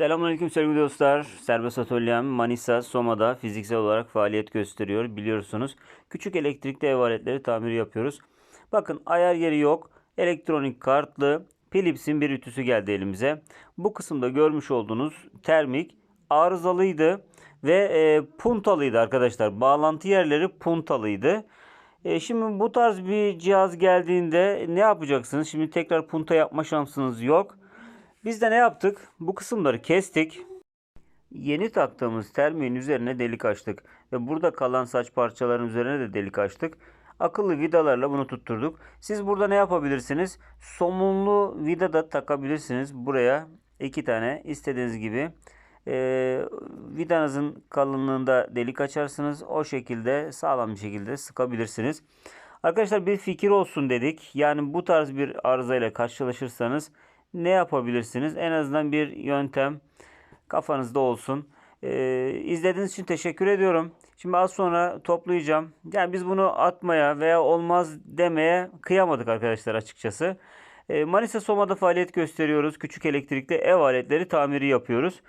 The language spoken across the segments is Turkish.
Selamünaleyküm sevgili dostlar. Serbest Atölyem Manisa Soma'da fiziksel olarak faaliyet gösteriyor biliyorsunuz. Küçük elektrikli ev aletleri tamiri yapıyoruz. Bakın ayar yeri yok. Elektronik kartlı Philips'in bir ütüsü geldi elimize. Bu kısımda görmüş olduğunuz termik arızalıydı ve e, puntalıydı arkadaşlar. Bağlantı yerleri puntalıydı. E, şimdi bu tarz bir cihaz geldiğinde ne yapacaksınız? Şimdi tekrar punta yapma şansınız yok. Biz de ne yaptık? Bu kısımları kestik. Yeni taktığımız termiğin üzerine delik açtık. Ve burada kalan saç parçalarının üzerine de delik açtık. Akıllı vidalarla bunu tutturduk. Siz burada ne yapabilirsiniz? Somunlu vida da takabilirsiniz. Buraya iki tane istediğiniz gibi. Ee, vidanızın kalınlığında delik açarsınız. O şekilde sağlam bir şekilde sıkabilirsiniz. Arkadaşlar bir fikir olsun dedik. Yani bu tarz bir arızayla karşılaşırsanız ne yapabilirsiniz? En azından bir yöntem kafanızda olsun. Ee, izlediğiniz için teşekkür ediyorum. Şimdi az sonra toplayacağım. Yani biz bunu atmaya veya olmaz demeye kıyamadık arkadaşlar açıkçası. Ee, Manisa Soma'da faaliyet gösteriyoruz. Küçük elektrikli ev aletleri tamiri yapıyoruz.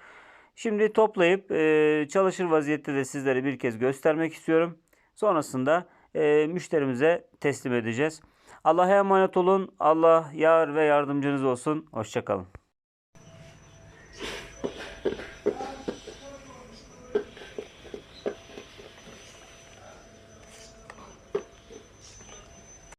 Şimdi toplayıp e, çalışır vaziyette de sizlere bir kez göstermek istiyorum. Sonrasında e, müşterimize teslim edeceğiz. Allah'a emanet olun. Allah yar ve yardımcınız olsun. Hoşçakalın.